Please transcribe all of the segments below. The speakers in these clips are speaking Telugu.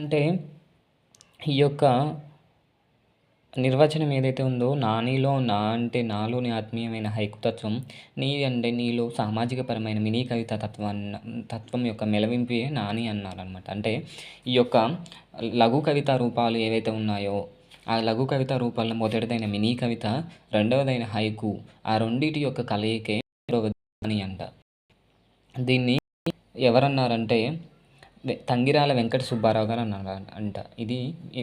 అంటే ఈ యొక్క నిర్వచనం ఏదైతే ఉందో నానిలో నా అంటే నాలోని ఆత్మీయమైన హైకుతత్వం నీ అంటే నీలో సామాజిక పరమైన మినీ కవిత తత్వాన్ని తత్వం యొక్క మెలవింపే నాని అన్నారనమాట అంటే ఈ యొక్క లఘు కవిత రూపాలు ఏవైతే ఉన్నాయో ఆ లఘు కవిత రూపాల్లో మొదటిదైన మినీ కవిత రెండవదైన హైకు ఆ రెండిటి యొక్క కలయికే అని అంట. దీన్ని ఎవరన్నారంటే తంగిరాల వెంకట సుబ్బారావు గారు అన్నారు అంట. ఇది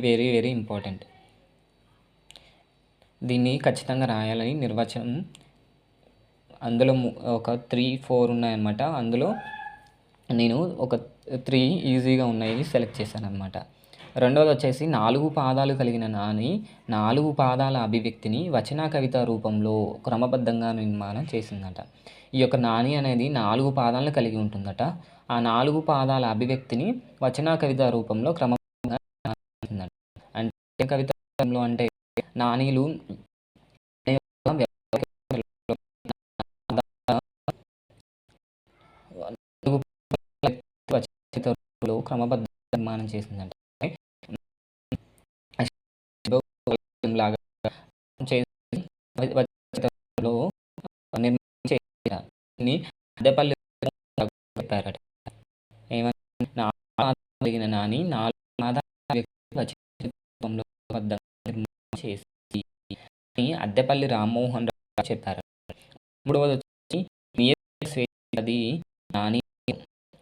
వెరీ వెరీ ఇంపార్టెంట్. దీన్ని ఖచ్చితంగా రాయాలని నిర్వచనం అందులో ఒక త్రీ ఫోర్ ఉన్నాయన్నమాట. అందులో నేను ఒక త్రీ ఈజీగా ఉన్నాయి సెలెక్ట్ చేశాను అనమాట రెండవది వచ్చేసి నాలుగు పాదాలు కలిగిన నాని నాలుగు పాదాల అభివ్యక్తిని వచన కవిత రూపంలో క్రమబద్ధంగా నిర్మాణం చేసిందట. ఈ యొక్క నాని అనేది నాలుగు పాదాలను కలిగి ఉంటుందట. ఆ నాలుగు పాదాల అభివ్యక్తిని వచన కవిత రూపంలో క్రమబద్ధంగా అంటే కవిత రూపంలో అంటే నానీలు క్రమబద్ధ నిర్మాణం చేసిందంట లాగా చేసి అద్దెపల్లి చెప్పారట. ఏమన్నా నాని నాలుగు చేసి అద్దెపల్లి రామ్మోహన్ రావు చెప్పారు మూడవది వచ్చి నియతి అది నాని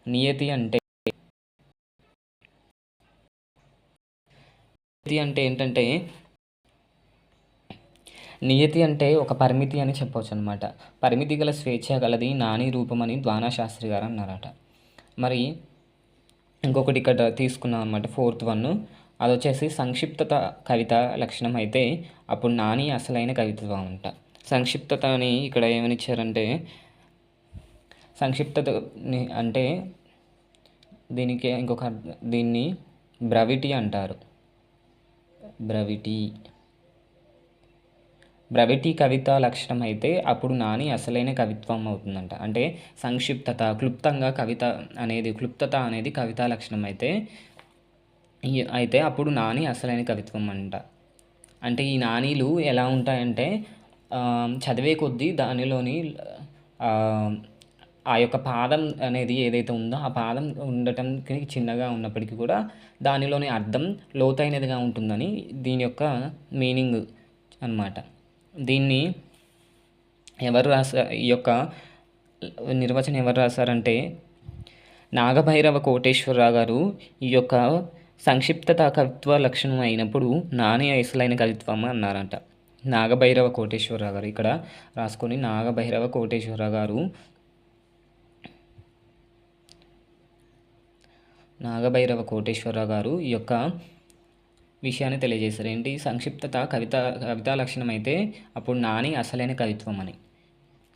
నియతి అంటే నియతి అంటే ఏంటంటే నియతి అంటే ఒక పరిమితి అని చెప్పవచ్చు అనమాట పరిమితి గల స్వేచ్ఛ గలది నాని రూపం అని ద్వానాశాస్త్రి గారు అన్నారట. మరి ఇంకొకటి ఇక్కడ తీసుకున్నాం అనమాట ఫోర్త్ వన్. అది వచ్చేసి సంక్షిప్తత కవిత లక్షణం అయితే అప్పుడు నాని అసలైన కవిత్వం అంట. సంక్షిప్తత అని ఇక్కడ ఏమని ఇచ్చారంటే సంక్షిప్తత అంటే దీనికి ఇంకొక దీన్ని బ్రవిటీ అంటారు. బ్రవిటీ. బ్రవిటీ కవిత లక్షణం అయితే అప్పుడు నాని అసలైన కవిత్వం అవుతుందంట. అంటే సంక్షిప్తత క్లుప్తంగా కవిత అనేది క్లుప్తత అనేది కవితా లక్షణం అయితే అయితే అప్పుడు నాని అసలైన కవిత్వం అంట. అంటే ఈ నానీలు ఎలా ఉంటాయంటే చదివే కొద్దీ దానిలోని ఆ యొక్క పాదం అనేది ఏదైతే ఉందో ఆ పాదం ఉండటానికి చిన్నగా ఉన్నప్పటికీ కూడా దానిలోని అర్థం లోతైనదిగా ఉంటుందని దీని యొక్క మీనింగ్ అనమాట దీన్ని ఎవరు రాసారు ఈ యొక్క నిర్వచనం ఎవరు రాశారంటే నాగభైరవ కోటేశ్వరరావు గారు ఈ యొక్క సంక్షిప్తత కవిత్వ లక్షణం అయినప్పుడు నాని అసలైన కవిత్వం అన్నారంట. నాగభైరవ కోటేశ్వరరావు గారు ఇక్కడ రాసుకొని నాగభైరవ కోటేశ్వరరావు గారు నాగభైరవ కోటేశ్వరరావు గారు ఈ యొక్క విషయాన్ని తెలియజేశారు. ఏంటి? సంక్షిప్తత కవిత కవితా లక్షణం అయితే అప్పుడు నాని అసలైన కవిత్వం అని.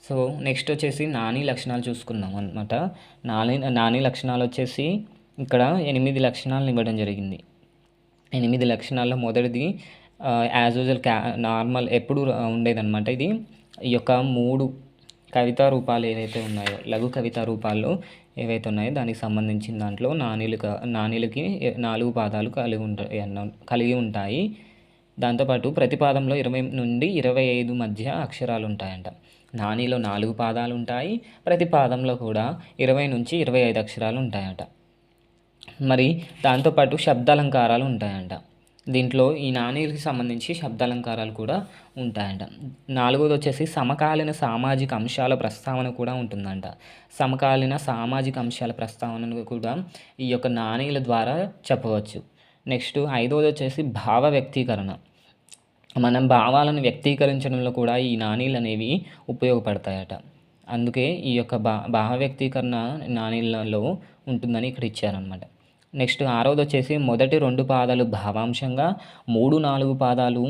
సో నెక్స్ట్ వచ్చేసి నాని లక్షణాలు చూసుకున్నాం అనమాట నాని నాని లక్షణాలు వచ్చేసి ఇక్కడ ఎనిమిది లక్షణాలను ఇవ్వడం జరిగింది. ఎనిమిది లక్షణాల్లో మొదటిది యాజ్ యూజువల్ క్యా నార్మల్ ఎప్పుడు ఉండేదన్నమాట ఇది. ఈ యొక్క మూడు కవితా రూపాలు ఏదైతే ఉన్నాయో లఘు కవితా రూపాల్లో ఏవైతే ఉన్నాయో దానికి సంబంధించిన దాంట్లో నాణీలు నాణీలకి నాలుగు పాదాలు కలిగి ఉంటాయి కలిగి ఉంటాయి. దాంతోపాటు ప్రతి పాదంలో ఇరవై నుండి ఇరవై ఐదు మధ్య అక్షరాలు ఉంటాయంట. నానీలో నాలుగు పాదాలు ఉంటాయి. ప్రతి పాదంలో కూడా ఇరవై నుంచి ఇరవై ఐదు అక్షరాలు ఉంటాయట. మరి దాంతోపాటు శబ్దాలంకారాలు ఉంటాయంట. దీంట్లో ఈ నాణేలకి సంబంధించి శబ్దాలంకారాలు కూడా ఉంటాయంట. నాలుగోది వచ్చేసి సమకాలీన సామాజిక అంశాల ప్రస్తావన కూడా ఉంటుందంట. సమకాలీన సామాజిక అంశాల ప్రస్తావనను కూడా ఈ యొక్క నాణేల ద్వారా చెప్పవచ్చు. నెక్స్ట్ ఐదవది వచ్చేసి భావ వ్యక్తీకరణ. మనం భావాలను వ్యక్తీకరించడంలో కూడా ఈ నాణీలు అనేవి ఉపయోగపడతాయట. అందుకే ఈ యొక్క భా భావ వ్యక్తీకరణ నాణీలలో ఉంటుందని ఇక్కడ ఇచ్చారనమాట నెక్స్ట్ ఆరవది వచ్చేసి మొదటి రెండు పాదాలు భావాంశంగా మూడు నాలుగు పాదాలు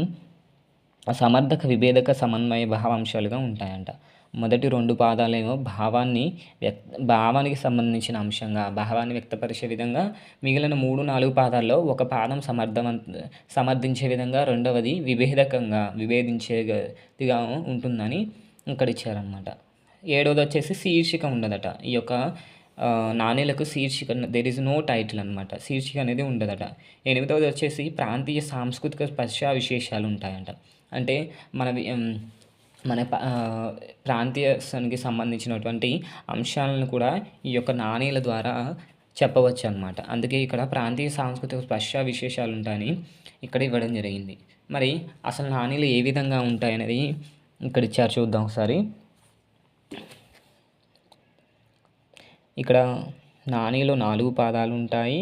సమర్థక విభేదక సమన్వయ భావాంశాలుగా ఉంటాయంట. మొదటి రెండు పాదాలేమో భావాన్ని వ్యక్ భావానికి సంబంధించిన అంశంగా భావాన్ని వ్యక్తపరిచే విధంగా మిగిలిన మూడు నాలుగు పాదాల్లో ఒక పాదం సమర్థవంత సమర్థించే విధంగా రెండవది విభేదకంగా విభేదించేదిగా ఉంటుందని ఇక్కడ ఇచ్చారనమాట ఏడవది వచ్చేసి శీర్షిక ఉండదట. ఈ యొక్క నాణేలకు శీర్షిక దెర్ ఇస్ నో టైటిల్ అనమాట శీర్షిక అనేది ఉండదట. ఎనిమిదవది వచ్చేసి ప్రాంతీయ సాంస్కృతిక స్పర్శ విశేషాలు ఉంటాయంట. అంటే మనవి మన ప్రాంతీయానికి సంబంధించినటువంటి అంశాలను కూడా ఈ యొక్క నాణేల ద్వారా చెప్పవచ్చు అనమాట అందుకే ఇక్కడ ప్రాంతీయ సాంస్కృతిక స్పర్శ విశేషాలు ఉంటాయని ఇక్కడ ఇవ్వడం జరిగింది. మరి అసలు నాణేలు ఏ విధంగా ఉంటాయనేది ఇక్కడ ఇచ్చారు చూద్దాం ఒకసారి. ఇక్కడ నానిలో నాలుగు పాదాలు ఉంటాయి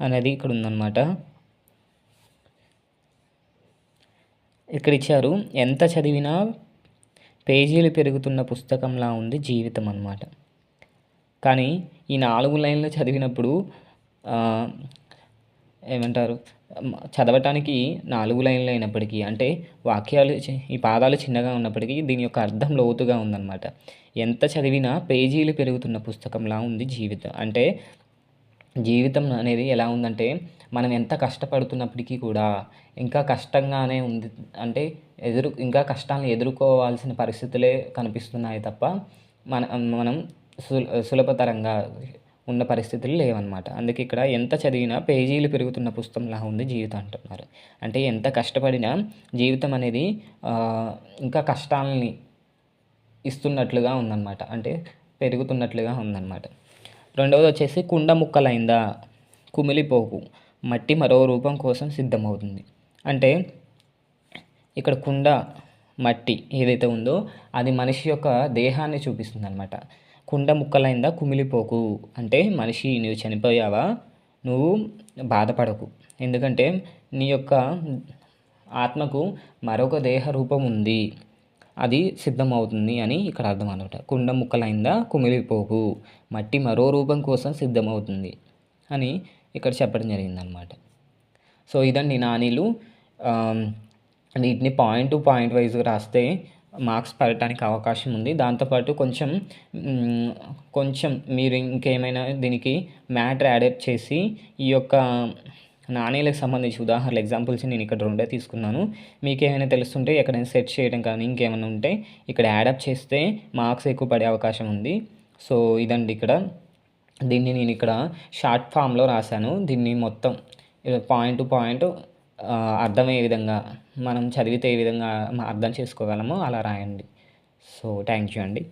అనేది ఇక్కడ ఉందన్నమాట ఇక్కడ ఇచ్చారు ఎంత చదివినా పేజీలు పెరుగుతున్న పుస్తకంలా ఉంది జీవితం అన్నమాట కానీ ఈ నాలుగు లైన్లు చదివినప్పుడు ఏమంటారు? చదవటానికి నాలుగు లైన్లు అయినప్పటికీ అంటే వాక్యాలు ఈ పాదాలు చిన్నగా ఉన్నప్పటికీ దీని యొక్క అర్థం లోతుగా ఉందన్నమాట. ఎంత చదివినా పేజీలు పెరుగుతున్న పుస్తకంలా ఉంది జీవితం. అంటే జీవితం అనేది ఎలా ఉందంటే మనం ఎంత కష్టపడుతున్నప్పటికీ కూడా ఇంకా కష్టంగానే ఉంది. అంటే ఎదురు ఇంకా కష్టాలను ఎదుర్కోవాల్సిన పరిస్థితులే కనిపిస్తున్నాయి తప్ప మన మనం సులభతరంగా ఉన్న పరిస్థితులు లేవన్నమాట. అందుకే ఇక్కడ ఎంత చదివినా పేజీలు పెరుగుతున్న పుస్తకంలా ఉంది జీవితం అంటున్నారు. అంటే ఎంత కష్టపడినా జీవితం అనేది ఇంకా కష్టాలని ఇస్తున్నట్లుగా ఉందన్నమాట. అంటే పెరుగుతున్నట్లుగా ఉందన్నమాట. రెండవది వచ్చేసి కుండ ముక్కలైందా? కుమిలిపోకు. మట్టి మరో రూపం కోసం సిద్ధమవుతుంది. అంటే ఇక్కడ కుండ మట్టి ఏదైతే ఉందో అది మనిషి యొక్క దేహాన్ని చూపిస్తుంది అనమాట కుండ ముక్కలైందా కుమిలిపోకు. అంటే మనిషి నువ్వు చనిపోయావా? నువ్వు బాధపడకు. ఎందుకంటే నీ యొక్క ఆత్మకు మరొక దేహ రూపం ఉంది. అది సిద్ధమవుతుంది అని ఇక్కడ అర్థం అనమాట కుండ ముక్కలైందా కుమిలిపోకు. మట్టి మరో రూపం కోసం సిద్ధమవుతుంది అని ఇక్కడ చెప్పడం జరిగిందనమాట. సో ఇదండి నానీలు. వీటిని పాయింట్ టు పాయింట్ వైజ్గా రాస్తే మార్క్స్ పడటానికి అవకాశం ఉంది. దాంతోపాటు కొంచెం కొంచెం మీరు ఇంకేమైనా దీనికి మ్యాటర్ యాడప్ చేసి ఈ యొక్క నాణేలకు సంబంధించి ఉదాహరణలు ఎగ్జాంపుల్స్ నేను ఇక్కడ రెండే తీసుకున్నాను. మీకు ఏమైనా తెలుస్తుంటే ఎక్కడైనా సెట్ చేయడం కానీ ఇంకేమైనా ఉంటే ఇక్కడ యాడప్ చేస్తే మార్క్స్ ఎక్కువ పడే అవకాశం ఉంది. సో ఇదండి ఇక్కడ. దీన్ని నేను ఇక్కడ షార్ట్ ఫామ్లో రాశాను. దీన్ని మొత్తం పాయింట్ టు పాయింట్ అర్థమయ్యే విధంగా మనం చదివితే ఏ విధంగా అర్థం చేసుకోగలమో అలా రాయండి. సో థ్యాంక్ యూ అండి.